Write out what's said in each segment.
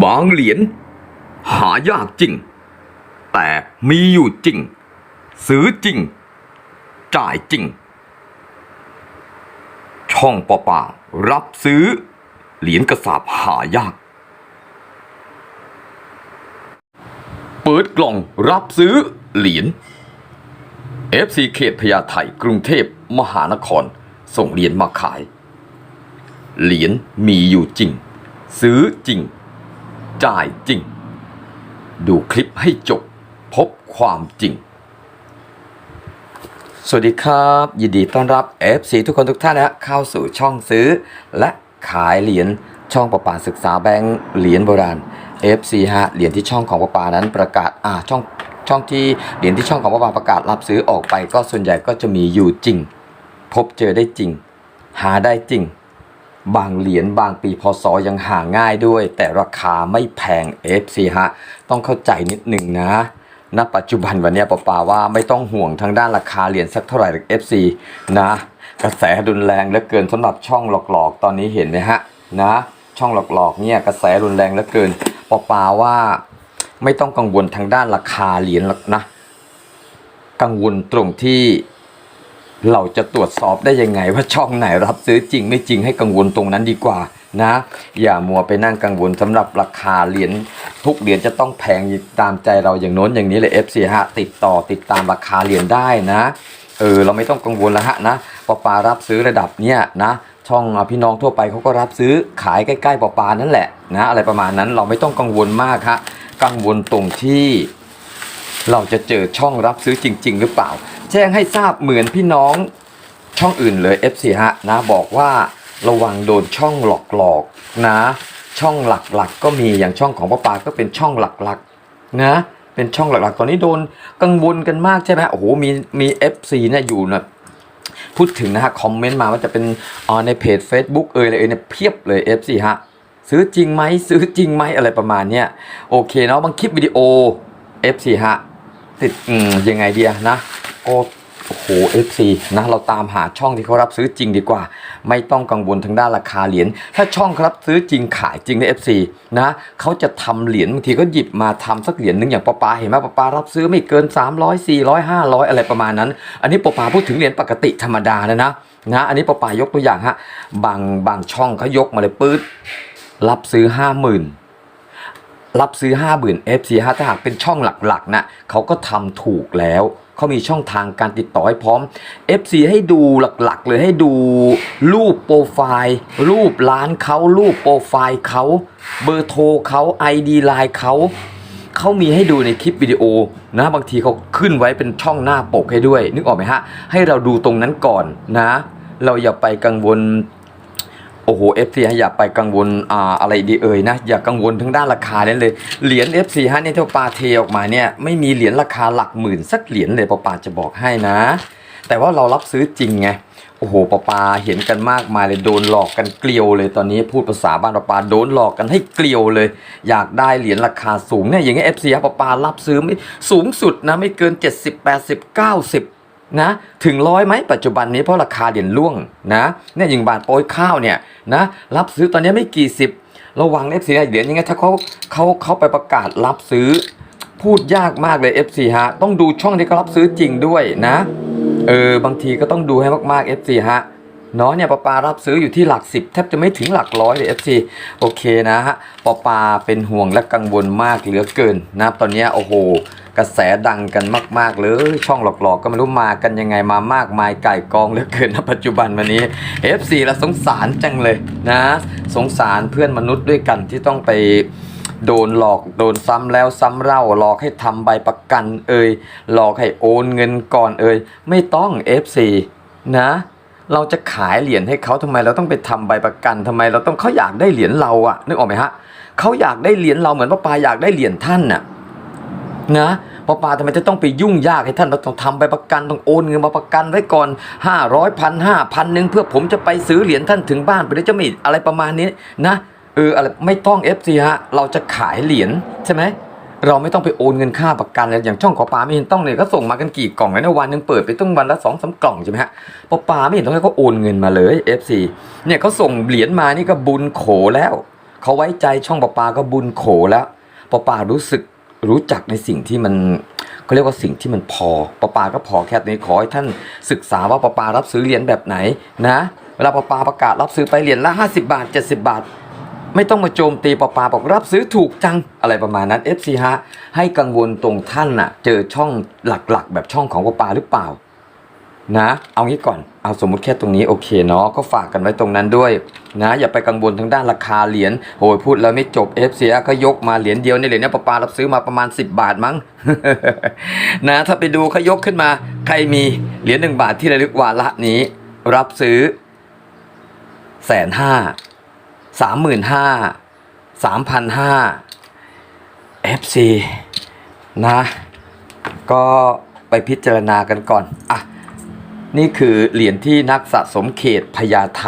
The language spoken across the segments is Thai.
บางเหรียญหายากจริง แต่มีอยู่จริง ซื้อจริง จ่ายจริง ช่องปอปารับซื้อ เหรียญกระสาบหายาก เปิดกล่องรับซื้อเหรียญ FC เขตพญาไทกรุงเทพมหานคร ส่งเหรียญมาขาย เหรียญมีอยู่จริง ซื้อจริง จ่ายจริง ดูคลิปให้จบพบความจริง สวัสดีครับ ยินดีต้อนรับ FC ทุกคนทุกท่านนะเข้าสู่ช่องซื้อ และขายเหรียญช่องประปาศึกษาแบงค์เหรียญโบราณ FC ฮะเหรียญที่ช่องของประปานั้นประกาศอ่าช่องช่องที่เหรียญที่ช่องของประปาประกาศรับซื้อออกไป ก็ส่วนใหญ่ก็จะมีอยู่จริง พบเจอได้จริง หาได้จริง บางเหรียญบางปีพศยังหาง่ายด้วย แต่ราคาไม่แพง FC ฮะ ต้องเข้าใจนิดหนึ่งนะณปัจจุบันวันนี้ปาปาว่าไม่ต้องห่วงทางด้านราคาเหรียญสักเท่าไหร่หรอก FC นะ กระแสรุนแรงเหลือเกินสำหรับช่องหลอกๆ ตอนนี้เห็นไหมฮะนะ ช่องหลอกๆเนี่ยกระแสรุนแรงเหลือเกินปาปาว่าไม่ต้องกังวลทางด้านราคาเหรียญหรอกนะ กังวลตรงที่ เราจะตรวจสอบได้ยังไง ว่าช่องไหนรับซื้อจริงไม่จริงให้กังวลตรงนั้นดีกว่านะ อย่ามัวไปนั่งกังวลสำหรับราคาเหรียญทุกเหรียญจะต้องแพงตามใจเราอย่างโน้นอย่างนี้เลย FC ฮะติดต่อติดตามราคาเหรียญได้นะเออเราไม่ต้องกังวลแล้วฮะนะปอปารับซื้อระดับเนี้ยนะช่องพี่น้องทั่วไปเขาก็รับซื้อขายใกล้ๆปอปานั่นแหละนะอะไรประมาณนั้นเราไม่ต้องกังวลมากฮะกังวลตรงที่เราจะเจอช่องรับซื้อจริง ๆ หรือเปล่า แจ้งให้ทราบเหมือนพี่น้องช่องอื่นเลย FC ฮะนะบอกว่าระวังโดนช่องหลอกๆนะ ช่องหลักๆก็มีอย่างช่องของป้าปาก็เป็นช่องหลักๆนะเป็นช่องหลักๆ ตอนนี้โดนกังวลกันมากใช่ไหมโอ้โหมีมี FC เนี่ยอยู่นะพูดถึงนะฮะคอมเมนต์มาว่าจะเป็นอ่าในเพจ Facebook เอ่ยอะไรเอ่ยเนี่ยเพียบเลย FC ฮะซื้อจริงไหมซื้อจริงไหมอะไรประมาณเนี้ยโอเคเนาะบางคลิปวิดีโอ F4 ฮะ ติดอืมยังไงเดียนะก็โอ้โห FC นะเราตามหาช่องที่เขารับซื้อจริงดีกว่า ไม่ต้องกังวลทางด้านราคาเหรียญถ้าช่องเขารับซื้อจริงขายจริงใน FC นะเขาจะทำเหรียญบางทีก็หยิบมาทำสักเหรียญหนึ่งอย่างปปาเห็นไหมปปารับซื้อไม่เกิน 300 400 500 อะไรประมาณนั้น อันนี้ปปาพูดถึงเหรียญปกติธรรมดานะนะนะอันนี้ปปายกตัวอย่างฮะบางบางช่องเขายกมาเลยปื๊ดรับซื้อ 50,000 รับซื้อ 5 0,000 FC ฮะถ้าหากเป็นช่องหลักๆนะเขาก็ทำถูกแล้วเขามีช่องทางการติดต่อให้พร้อม FC ให้ดูหลักๆเลยให้ดูรูปโปรไฟล์รูปร้านเขารูปโปรไฟล์เขาเบอร์โทรเขา ID ไลน์เขาเขามีให้ดูในคลิปวิดีโอนะบางทีเขาขึ้นไว้เป็นช่องหน้าปกให้ด้วย นึกออกไหมฮะ ให้เราดูตรงนั้นก่อนนะ เราอย่าไปกังวล โอ้โห FC ฮะอย่าไปกังวลอ่าอะไรดีเอ่ยนะ อย่ากังวลทั้งด้านราคานั้นเลย เหรียญ FC ฮะเนี่ยที่ปาเทออกมาเนี่ยไม่มีเหรียญราคาหลักหมื่นสักเหรียญเลยปาปาจะบอกให้นะ แต่ว่าเรารับซื้อจริงไงโอ้โหปาปาเห็นกันมากมายเลยโดนหลอกกันเกลียวเลยตอนนี้พูดภาษาบ้านปาปาโดนหลอกกันให้เกลียวเลย อยากได้เหรียญราคาสูงเนี่ยอย่างเงี้ย FC ฮะปาปารับซื้อไม่สูงสุดนะไม่เกิน 70 80 90 นะถึงร้อยไหมปัจจุบันนี้เพราะราคาเหรียญล่วงนะเนี่ยยิงบาทโปรยข้าวเนี่ยนะรับซื้อตอนนี้ไม่กี่สิบระวัง FC ฟซเหรียญยังไงถ้าเขาเขาเขาไปประกาศรับซื้อ พูดยากมากเลย FC ฮะต้องดูช่องที่เขารับซื้อจริงด้วยนะเออบางทีก็ต้องดูให้มากๆ FC ฮะ เนาะเนี่ยปอปารับซื้ออยู่ที่หลักสิบแทบจะไม่ถึงหลักร้อยเลย FC โอเคนะฮะปอปาเป็นห่วงและกังวลมากเหลือเกินนะตอนนี้โอ้โห กระแสดังกันมาก ๆ เลย ช่องหลอกๆ ก็ไม่รู้มากันยังไงมามากมายไก่กองเหลือเกินนะปัจจุบันวันนี้ FC ละสงสารจังเลยนะ สงสารเพื่อนมนุษย์ด้วยกันที่ต้องไปโดนหลอกโดนซ้ำแล้วซ้ำเล่าหลอกให้ทำใบประกันเอ่ยหลอกให้โอนเงินก่อนเอ่ยไม่ต้อง FC นะ เราจะขายเหรียญให้เขาทำไมเราต้องไปทำใบประกันทำไมเราต้องเขาอยากได้เหรียญเราอะนึกออกไหมฮะเขาอยากได้เหรียญเราเหมือนป้าปาอยากได้เหรียญท่านน่ะนะปอปาทำไมจะต้องไปยุ่งยากให้ท่านเราต้องทำใบประกันต้องโอนเงินมาประกันไว้ก่อนห้าร้อยพันห้าพันหนึ่งเพื่อผมจะไปซื้อเหรียญท่านถึงบ้านไปได้จะมีอะไรประมาณนี้นะเอออะไรไม่ต้อง FC ฮะเราจะขายเหรียญใช่ไหม เราไม่ต้องไปโอนเงินค่าประกันเลยอย่างช่องขอปลาไม่เห็นต้องเลยก็ส่งมากันกี่กล่องเลยนะวันหนึงเปิดไปต้องวันละสองสามกล่องใช่ไหมฮะปอปลาไม่เห็นต้องให้เขาโอนเงินมาเลย FC เนี่ยเขาส่งเหรียญมานี่ก็บุญโขแล้วเขาไว้ใจช่องประปาก็บุญโขแล้วประปารู้สึกรู้จักในสิ่งที่มันเขาเรียกว่าสิ่งที่มันพอประปาก็พอแค่นี้ขอให้ท่านศึกษาว่าประปารับซื้อเหรียญแบบไหนนะเวลาประปาประกาศรับซื้อไปเหรียญละ 50 บาท 70 บาท ไม่ต้องมาโจมตีปปาบอกรับซื้อถูกจังอะไรประมาณนั้น FC ฮะให้กังวลตรงท่านน่ะ เจอช่องหลักๆ แบบช่องของปปาหรือเปล่า นะ เอางี้ก่อนเอาสมมุติแค่ตรงนี้โอเคเนาะก็ฝากกันไว้ตรงนั้นด้วย นะ อย่าไปกังวลทางด้านราคาเหรียญโอ้ยพูดแล้วไม่จบ FC ฮะก็ยกมาเหรียญเดียวในเหรียญนี้ปปารับซื้อมาประมาณ 10 บาทมั้งนะถ้าไปดูเขายกขึ้นมา ใครมีเหรียญหนึ่งบาทที่ระลึกวาระนี้ รับซื้อแสนห้า สามหมื่นห้าสามพันห้า FC นะ ก็ไปพิจารณากันก่อน อะ นี่คือเหรียญที่นักสะสมเขตพญาไท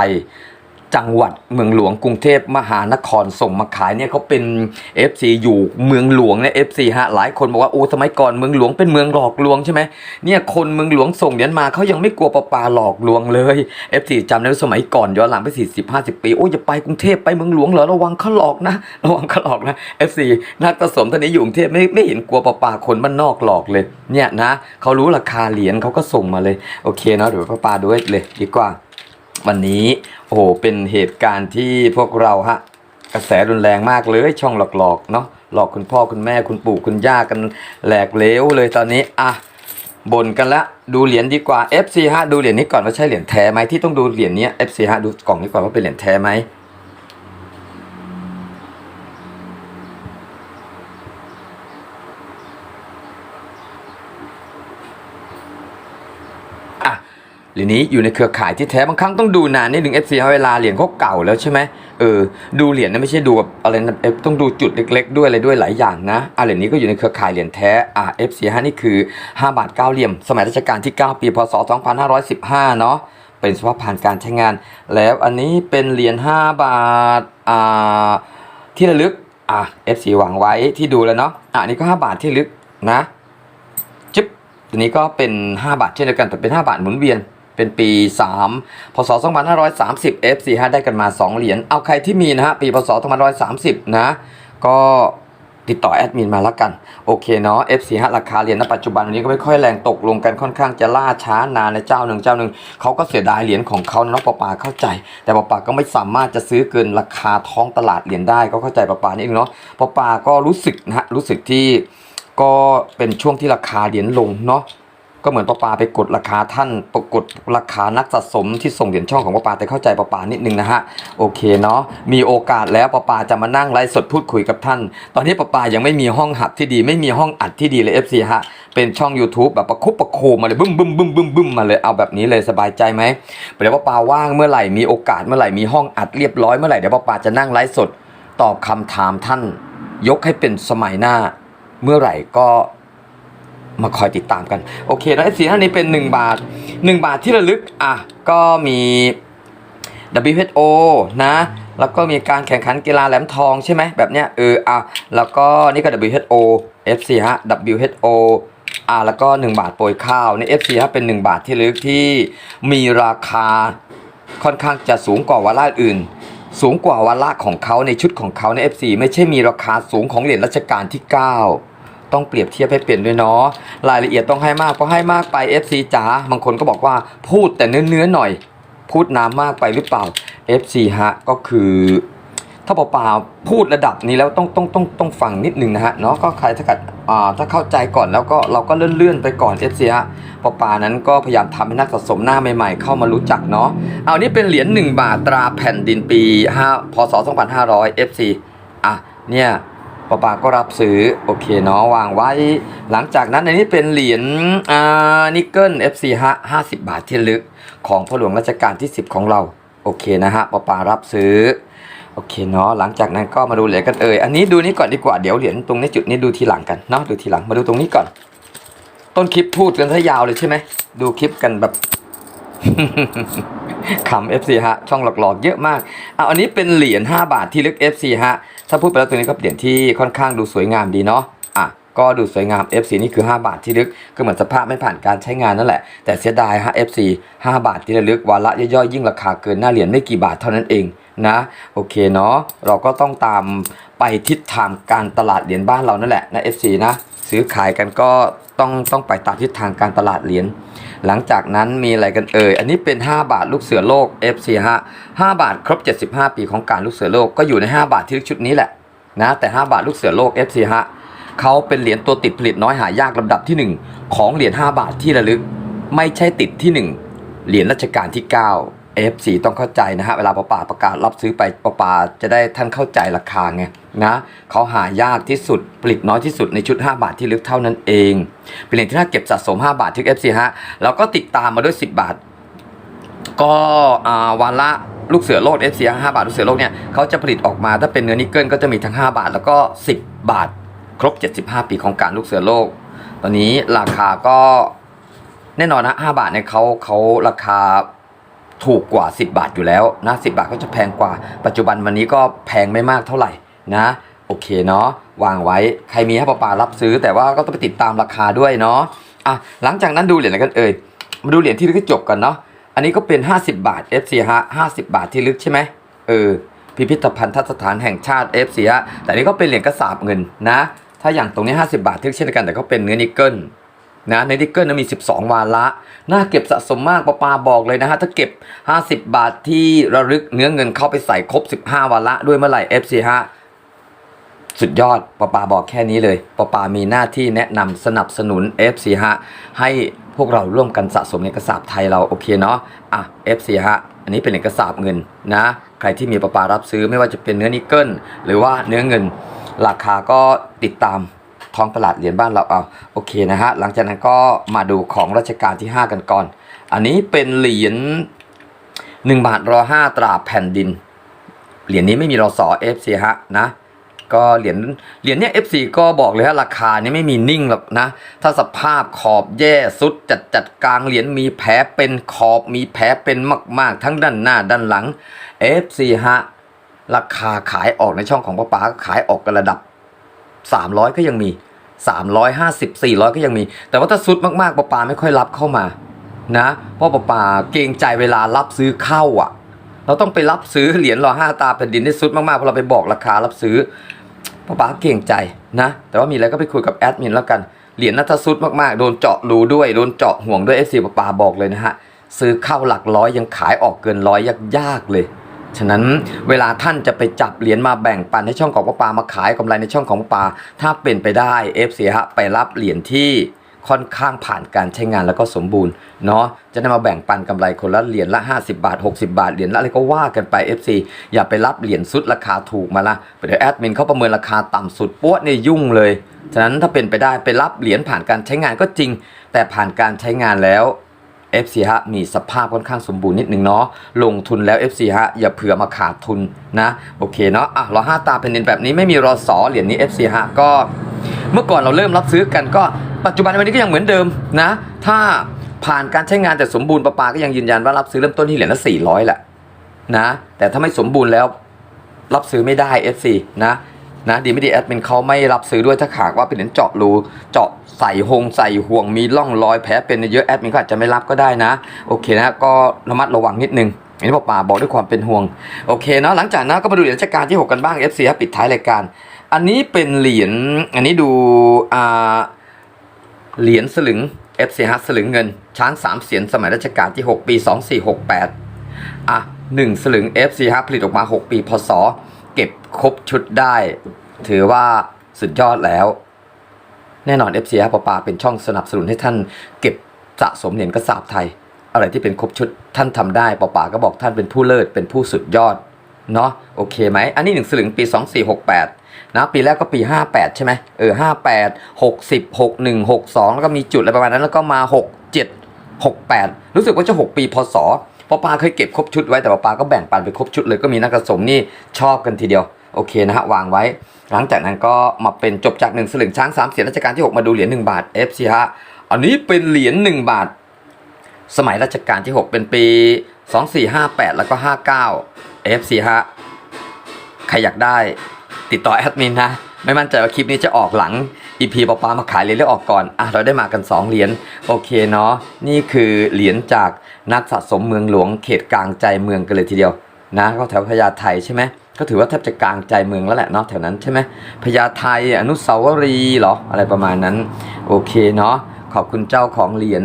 จังหวัดเมืองหลวงกรุงเทพมหานครส่งมาขายเนี่ยเขาเป็น FC อยู่เมืองหลวงเนี่ย FC ฮะหลายคนบอกว่าโอ้สมัยก่อนเมืองหลวงเป็นเมืองหลอกลวงใช่ไหมเนี่ยคนเมืองหลวงส่งเหรียญมาเขายังไม่กลัวปลาปลาหลอกลวงเลย FC จำได้สมัยก่อนย้อนหลังไป40 50 ปีโอ้ยจะไปกรุงเทพไปเมืองหลวงเหรอระวังเขาหลอกนะ ระวังเขาหลอกนะ FC นักผสมตอนนี้อยู่กรุงเทพไม่ไม่เห็นกลัวปลาปลาคนบ้านนอกหลอกเลยเนี่ยนะเขารู้ราคาเหรียญเขาก็ส่งมาเลยโอเคเนาะเดี๋ยวปลาปลาดูให้เลยดีกว่า วันนี้โอ้โหเป็นเหตุการณ์ที่พวกเราฮะกระแสรุนแรงมากเลยช่องหลอกๆเนาะหลอกคุณพ่อคุณแม่คุณปู่คุณย่ากันแหลกเลวเลยตอนนี้อะบ่นกันละดูเหรียญดีกว่า FC ฮะดูเหรียญนี้ก่อนว่าใช่เหรียญแท้ไหมที่ต้องดูเหรียญนี้ FC ฮะดูกล่องนี้ก่อนว่าเป็นเหรียญแท้ไหม อะเหรียญนี้อยู่ในเครือข่ายที่แท้บางครั้งต้องดูนานนิดหนึ่ง FC เวลาเหรียญเขาเก่าแล้วใช่ไหมเออดูเหรียญนะไม่ใช่ดูแบบอะไรนะเอฟต้องดูจุดเล็ก ๆ ด้วยอะไรด้วยหลายอย่างนะอะเหรียญนี้ก็อยู่ในเครือข่ายเหรียญแท้อะ FC ฮะนี่คือ 5 บาท 9 เหลี่ยม สมัยรัชกาลที่ 9 ปีพศ 2515 เนาะเป็นสภาพผ่านการใช้งาน แล้วอันนี้เป็นเหรียญ5บาทอ่าที่ระลึกอะ FC วางไว้ที่ดูแล้วเนาะอะอันนี้ก็ 5 บาทที่ลึกนะจึ๊บตัวนี้ก็เป็น 5 บาทเช่นเดียวกันแต่เป็น 5 บาทหมุนเวียน เป็นปี 3 พศ 2530 FC ฮะได้กันมา 2 เหรียญ เอาใครที่มีนะฮะ ปีพศ 2530 นะ ก็ติดต่อแอดมินมาแล้วกัน โอเคเนาะ FC ฮะราคาเหรียญณปัจจุบันนี้ก็ไม่ค่อยแรงตกลงกันค่อนข้างจะล่าช้านานในเจ้าหนึ่งเจ้าหนึ่งเขาก็เสียดายเหรียญของเขาเนาะปะปาเข้าใจ แต่ปะปาก็ไม่สามารถจะซื้อเกินราคาท้องตลาดเหรียญได้ก็เข้าใจปะปานี่เองเนาะปะปาก็รู้สึกนะฮะรู้สึกที่ก็เป็นช่วงที่ราคาเหรียญลงเนาะ ก็เหมือนปอปาไปกดราคาท่านปกฏราคานักสะสมที่ส่งเหรียญช่องของปอปาแต่เข้าใจปอปานิดนึงนะฮะโอเคเนาะมีโอกาสแล้วปอปาจะมานั่งไลฟ์สดพูดคุยกับท่าน ตอนนี้ปอปายังไม่มีห้องหัดที่ดี ไม่มีห้องอัดที่ดีเลย FC ฮะเป็นช่อง YouTube แบบประคุบประโคมมาเลยบึ้มบึ้มบึ้มบึ้มบึ้มมาเลยเอาแบบนี้เลยสบายใจไหมเดี๋ยวปอปาว่างเมื่อไหร่มีโอกาสเมื่อไหร่มีห้องอัดเรียบร้อยเมื่อไหร่เดี๋ยวปอปาจะนั่งไลฟ์สดตอบคำถามท่าน ยกให้เป็นสมัยหน้า เมื่อไหร่ก็ มาคอยติดตามกัน โอเคแล้วสีท่านนี้เป็น 1 บาท 1 บาทที่ระลึกอะก็มี WHO นะ แล้วก็มีการแข่งขันกีฬาแหลมทองใช่ไหมแบบเนี้ยเอออะแล้วก็นี่ก็ WHO FC ฮะ WHO อะแล้วก็ 1 บาทโปรยข้าวใน FC ฮะเป็น 1 บาทที่ลึกที่มีราคาค่อนข้างจะสูงกว่าวาระอื่น สูงกว่าวาระของเขาในชุดของเขาใน FC ไม่ใช่มีราคาสูงของเหรียญรัชกาลที่ 9 ต้องเปรียบเทียบให้เปลี่ยนด้วยเนาะรายละเอียดต้องให้มากเพราะให้มากไป FC จ๋าบางคนก็บอกว่าพูดแต่เนื้อเนื้อๆหน่อย พูดน้ำมากไปหรือเปล่า FC ฮะก็คือถ้าเปล่าๆพูดระดับนี้แล้วต้องต้องต้องต้องฟังนิดนึงนะฮะเนาะก็ใครถ้ากิดอ่าถ้าเข้าใจก่อนแล้วก็เราก็เลื่อนเลื่อนๆไปก่อน FC ฮะปปานั้นก็พยายามทำให้นักสะสมหน้าใหม่ๆ เข้ามารู้จักเนาะเอานี่เป็นเหรียญ1บาทตราแผ่นดินปี5พศ2500 FC อะเนี่ย ปปาก็รับซื้อโอเคเนาะวางไว้ หลังจากนั้นอันนี้เป็นเหรียญอ่านิกเกิล FC ฮะ50บาทที่ลึกของพ่อหลวงรัชกาลที่ 10 ของเราโอเคนะฮะปปารับซื้อโอเคเนาะหลังจากนั้นก็มาดูเหรียญกันเอ่ยอันนี้ดูนี้ก่อนดีกว่าเดี๋ยวเหรียญตรงนี้จุดนี้ดูทีหลังกันเนาะดูทีหลังมาดูตรงนี้ก่อน ต้นคลิปพูดกันซะยาวเลยใช่ไหมดูคลิปกันแบบขำ FC ฮะช่องหลอกๆเยอะมากเอาอันนี้เป็นเหรียญ5บาทที่ลึก FC ฮะ ถ้าพูดไปแล้วตัวนี้ก็เหรียญที่ค่อนข้างดูสวยงามดีเนาะอะก็ดูสวยงาม FC นี่คือ 5 บาทที่ลึก ก็เหมือนสภาพไม่ผ่านการใช้งานนั่นแหละ แต่เสียดายฮะ FC 5 บาทที่ระลึกวาระย่อยๆยิ่งราคาเกินหน้าเหรียญไม่กี่บาทเท่านั้นเองนะ โอเคเนาะเราก็ต้องตามไปทิศทางการตลาดเหรียญบ้านเรานั่นแหละนะ FC นะ ซื้อขายกันก็ต้องต้องไปตามทิศทางการตลาดเหรียญ หลังจากนั้นมีอะไรกันเอ่ย อันนี้เป็น 5 บาทลูกเสือโลก FC ฮะ5บาทครบ 75 ปีของการลูกเสือโลกก็อยู่ใน 5 บาทที่ชุดนี้แหละนะแต่ 5 บาทลูกเสือโลก FC ฮะเขาเป็นเหรียญตัวติดผลิตน้อยหายากลำดับที่ 1 ของเหรียญ5บาทที่ระลึก ไม่ใช่ติดที่ 1 เหรียญรัชกาลที่ 9 F4 ต้องเข้าใจนะฮะเวลาปป่าประกาศรับซื้อไปปป่าจะได้ท่านเข้าใจราคาไงนะเขาหายากที่สุดผลิตน้อยที่สุดในชุด 5 บาทที่ลึกเท่านั้นเอง เป็นเหรียญที่น่าเก็บสะสม 5 บาทที่ F4 ฮะแล้วก็ติดตามมาด้วย 10 บาท ก็วันละลูกเสือโลก F4 5บาทลูกเสือโลกเนี่ยเขาจะผลิตออกมาถ้าเป็นเนื้อนิกเกิลก็จะมีทั้ง 5 บาท แล้วก็ 10 บาท ครบ 75 ปีของการลูกเสือโลก ตอนนี้ราคาก็แน่นอนนะ5บาทเนี่ยเขาเขาราคา ถูกกว่า 10 บาทอยู่แล้วนะ10บาทก็จะแพงกว่า ปัจจุบันวันนี้ก็แพงไม่มากเท่าไหร่นะ โอเคเนาะวางไว้ใครมีให้ปาปารับซื้อ แต่ว่าก็ต้องไปติดตามราคาด้วยเนาะอะหลังจากนั้นดูเหรียญอะไรกันเอ่ยมาดูเหรียญที่ลึกจบกันเนาะอันนี้ก็เป็น 50 บาท FC ฮะ50 บาทที่ลึกใช่ไหมเออพิพิธภัณฑ์สถานแห่งชาติ FC ฮะแต่นี่ก็เป็นเหรียญกระสาบเงินนะ ถ้าอย่างตรงนี้ 50 บาทที่ลึกเช่นกันแต่ก็เป็นเนื้อนิกเกิล นะในดิกเกิลนะมี 12 วาระน่าเก็บสะสมมากปาปาบอกเลยนะฮะ ถ้าเก็บ 50 บาทที่ระลึกเนื้อเงินเข้าไปใส่ครบ 15 วาระด้วยเมื่อไหร่ FC ฮะสุดยอดปาปาบอกแค่นี้เลยปาปามีหน้าที่แนะนำสนับสนุน FC ฮะให้พวกเราร่วมกันสะสมในกระสาบไทยเราโอเคเนาะอะ FC ฮะอันนี้เป็นเหรียญกระสาบเงินนะ ใครที่มีปาปารับซื้อไม่ว่าจะเป็นเนื้อนิกเกิลหรือว่าเนื้อเงินราคาก็ติดตาม ท้องตลาดเหรียญบ้านเราเอาโอเคนะฮะหลังจากนั้นก็มาดูของรัชกาลที่ 5 กันก่อน อันนี้เป็นเหรียญ1บาทรอ5ตราแผ่นดิน เหรียญนี้ไม่มีรอสอ FC ฮะนะก็เหรียญเหรียญเนี้ย FC ก็บอกเลยฮะราคานี้ไม่มีนิ่งหรอกนะ ถ้าสภาพขอบแย่สุดจัดจัดกลางเหรียญมีแผลเป็นขอบมีแผลเป็นมาก ๆ ทั้งด้านหน้าด้านหลัง FC ฮะราคาขายออกในช่องของป้าป๋าก็ขายออกกระดับ 300 ก็ยังมี 350 400 ก็ยังมี แต่ว่าถ้าสุดมากๆปาปาไม่ค่อยรับเข้ามานะเพราะปาปาเกรงใจเวลารับซื้อเข้าอะ เราต้องไปรับซื้อเหรียญรอห้าตาแผ่นดินได้สุดมากๆเพราะเราไปบอกราคารับซื้อปาปาเกรงใจนะ แต่ว่ามีอะไรก็ไปคุยกับแอดมินแล้วกันเหรียญนัทสุดมากๆ โดนเจาะรูด้วย โดนเจาะห่วงด้วยเอฟซีปาปาบอกเลยนะฮะ ซื้อเข้าหลักร้อยยังขายออกเกินร้อยยากๆเลย ฉะนั้นเวลาท่านจะไปจับเหรียญมาแบ่งปันในช่องของป้าปามาขายกำไรในช่องของป้าปาถ้าเป็นไปได้เอฟซีฮะไปรับเหรียญที่ค่อนข้างผ่านการใช้งานแล้วก็สมบูรณ์เนาะจะได้มาแบ่งปันกำไรคนละเหรียญละ 50 บาท 60 บาทเหรียญละอะไรก็ว่ากันไป FC อย่าไปรับเหรียญสุดราคาถูกมาละเดี๋ยวแอดมินเขาประเมินราคาต่ำสุดปั้วเนี่ยยุ่งเลยฉะนั้นถ้าเป็นไปได้ไปรับเหรียญผ่านการใช้งานก็จริง แต่ผ่านการใช้งานแล้ว FC ฮะมีสภาพค่อนข้างสมบูรณ์นิดนึงเนาะลงทุนแล้ว FC ฮะอย่าเผื่อมาขาดทุนนะโอเคเนาะอะรอห้าตาเป็นดินแบบนี้ไม่มีรอสอเหรียญนี้ FC ฮะก็เมื่อก่อนเราเริ่มรับซื้อกันก็ปัจจุบันวันนี้ก็ยังเหมือนเดิมนะ ถ้าผ่านการใช้งานแต่สมบูรณ์ปาปาก็ยังยืนยันว่ารับซื้อเริ่มต้นที่เหรียญละ400แหละนะแต่ถ้าไม่สมบูรณ์แล้วรับซื้อไม่ได้ FC นะ นะดีไม่ดีแอดมินเขาไม่รับซื้อด้วยถ้าหากว่าเป็นเหรียญเจาะรูเจาะใส่หงใส่ห่วงมีร่องรอยแผลเป็นเยอะแอดมินก็อาจจะไม่รับก็ได้นะ โอเคนะก็ระมัดระวังนิดนึงอันนี้ปาปาบอกด้วยความเป็นห่วงโอเคเนาะหลังจากนั้นก็มาดูเหรียญราชการที่ 6 กันบ้าง FC ครับปิดท้ายรายการ อันนี้เป็นเหรียญอันนี้ดูอ่าเหรียญสลึง FC ฮะสลึงเงิน ช้างสามเสียนสมัยรัชกาลที่ 6 ปี 2468อะหนึ่งสลึง FC ฮะผลิตออกมา 6 ปีพศ เก็บครบชุดได้ ถือว่าสุดยอดแล้ว แน่นอน FC ฮะปาปาเป็นช่องสนับสนุนให้ท่านเก็บสะสมเหรียญกระสาบไทย อะไรที่เป็นครบชุดท่านทำได้ปาปาก็บอกท่านเป็นผู้เลิศเป็นผู้สุดยอดเนาะโอเคไหมอันนี้หนึ่งสลึงปี 2468 นะปีแรกก็ปี 58 ใช่ไหมเออ 58 60 61 62 แล้วก็มีจุดอะไรประมาณนั้น แล้วก็มา 67 68 รู้สึกว่าจะ 6 ปีพศ ปอปาเคยเก็บครบชุดไว้แต่ปอปาก็แบ่งปันไปครบชุดเลยก็มีนักสะสมนี่ชอบกันทีเดียวโอเคนะฮะวางไว้ หลังจากนั้นก็มาเป็นจบจากหนึ่งสลึงช้างสามเสียรัชกาลที่ 6 มาดูเหรียญ1บาท FC ฮะอันนี้เป็นเหรียญ1บาท สมัยรัชกาลที่ 6 เป็นปี 2458 แล้วก็ 59 FC ฮะใครอยากได้ติดต่อแอดมินนะ ไม่มั่นใจว่าคลิปนี้จะออกหลัง EP ปอปามาขายเหรียญหรือออกก่อนอะเราได้มากัน 2 เหรียญโอเคเนาะนี่คือเหรียญจากนักสะสมเมืองหลวงเขตกลางใจเมืองกันเลยทีเดียวนะก็แถวพญาไทใช่ไหมก็ถือว่าแทบจะกลางใจเมืองแล้วแหละเนาะแถวนั้นใช่ไหมพญาไทอนุสาวรีย์หรออะไรประมาณนั้นโอเคเนาะขอบคุณเจ้าของเหรียญ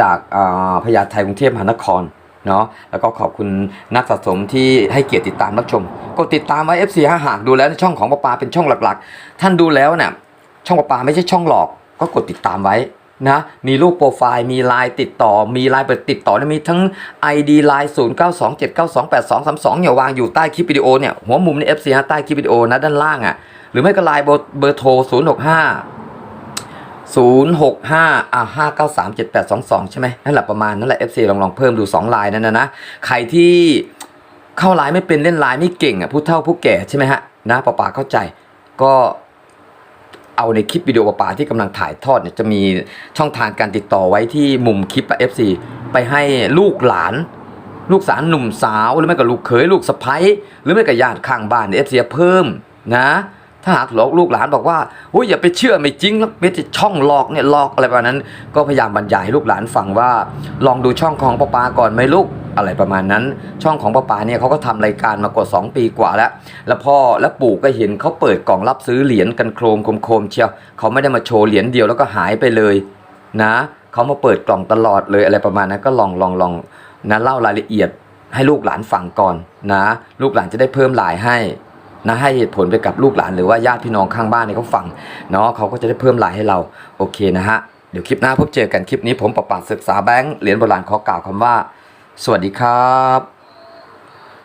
จากพญาไทกรุงเทพมหานครเนาะแล้วก็ขอบคุณนักสะสมที่ให้เกียรติติดตามรับชม กดติดตามไว้ FC ถ้าหากดูแล้วในช่องของปะปาเป็นช่องหลักๆ ท่านดูแล้วเนี่ย ช่องปะปาไม่ใช่ช่องหลอก ก็กดติดตามไว้นะมีรูปโปรไฟล์มีไลน์ติดต่อ มีไลน์เปิดติดต่อเนี่ยมีทั้ง ID ไลน์0 9 2 7 9 2 8 2 3 2อย่าวางอยู่ใต้คลิปวิดีโอเนี่ยหัวมุมใน FC ฮะใต้คลิปวิดีโอนะด้านล่างอะหรือไม่ก็ไลน์เบอร์เบอร์โทร 0 6 5 0 6 5อะ5 9 3 7 8 2 2 ใช่ไหมนั่นแหละประมาณนั่นแหละ FC ลองลองเพิ่มดู2ไลน์นั่นนะนะใครที่เข้าไลน์ไม่เป็นเล่นไลน์ไม่เก่งอะผู้เฒ่าผู้แก่ใช่ไหมฮะนะป๋าป๋าเข้าใจก็ เอาในคลิปวิดีโอป่าที่กำลังถ่ายทอดเนี่ยจะมีช่องทางการติดต่อไว้ที่มุมคลิปเอฟซีไปให้ลูกหลาน ลูกสาวหนุ่มสาว หรือไม่ก็ลูกเขยลูกสะใภ้หรือไม่ก็ญาติข้างบ้านเอฟซีเพิ่มนะ ถ้าหากหลอกลูกหลานบอกว่าโอ้ยอย่าไปเชื่อไม่จริงแล้วเป็นช่องหลอกเนี่ยหลอกอะไรประมาณนั้น ก็พยายามบรรยายให้ลูกหลานฟังว่า ลองดูช่องของป้าปาก่อนไหมลูกอะไรประมาณนั้น ช่องของป้าปาเนี่ยเขาก็ทำรายการมากว่า 2 ปีกว่าแล้ว แล้วพ่อและปู่ก็เห็นเขาเปิดกล่องรับซื้อเหรียญกันโครมโคมเชียวเขาไม่ได้มาโชว์เหรียญเดียวแล้วก็หายไปเลยนะเขามาเปิดกล่องตลอดเลยอะไรประมาณนั้นก็ลองลองลองนะเล่ารายละเอียดให้ลูกหลานฟังก่อนนะ ลูกหลานจะได้เพิ่มหลายให้ นะให้เหตุผลไปกับลูกหลาน หรือว่าญาติพี่น้องข้างบ้านเนี่ยเขาฟังเนาะเขาก็จะได้เพิ่มหลายให้เราโอเคนะฮะเดี๋ยวคลิปหน้าพบเจอกันคลิปนี้ผมประปาศึกษาแบงค์เหรียญโบราณขอกล่าวคำว่า สวัสดีครับ